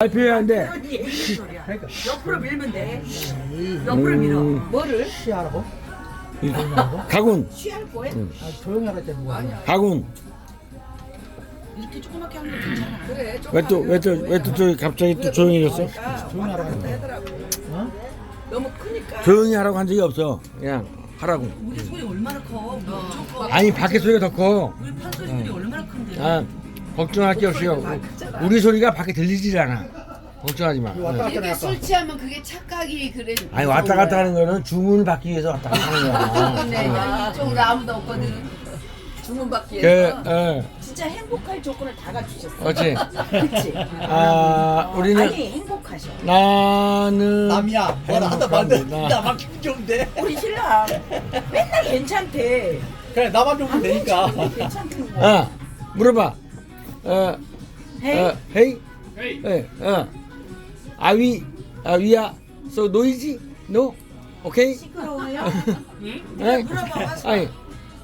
발표해야 소리야. 옆으로 밀면 돼. 옆으로 밀어. 뭐를? 시하라고? 가군 취할 거야? 아, 조용히 하라 했더니 뭐 아니야. 가군 이렇게 조그맣게 하는 거 괜찮아. 그래. 왜 또 왜 또 왜또 갑자기 또 조용해졌어? 조용히 하라고. 하더라고. 어? 너무 크니까. 조용히 하라고 한 적이 없어. 그냥 하라고. 우리 소리 얼마나 커? 우리 커. 아니 밖에 소리가 더 커. 우리 판소리 소리 얼마나 큰데? 아 걱정할 게 없어요. 우리 소리가 밖에 들리질 않아. 걱정하지 마. 왔다 갔다 이렇게 해갖고. 술 취하면 그게 착각이 그래. 아니 왔다 갔다 하는 거는 주문 받기 위해서 왔다 갔다 하는 거야. 네, 야, 이쪽으로 아무도 없거든. 주문받기 그, 위해서. 어, 진짜 행복할 조건을 다 갖추셨어. 어찌? 그치? 아, 우리는 아니 행복하셔. 나는 남이야. 뭐라 하다 나- 나만 기분 좋은데. 우리 신랑 맨날 괜찮대. 그래 나만 좋으면 되니까. 괜찮다는 거. 어 물어봐. 어, 헤이. 어, 헤이, 헤이, 어, 아위, 아위야, so noisy, no, okay? 시끄러워요? 에? 물어봐 와서. 아니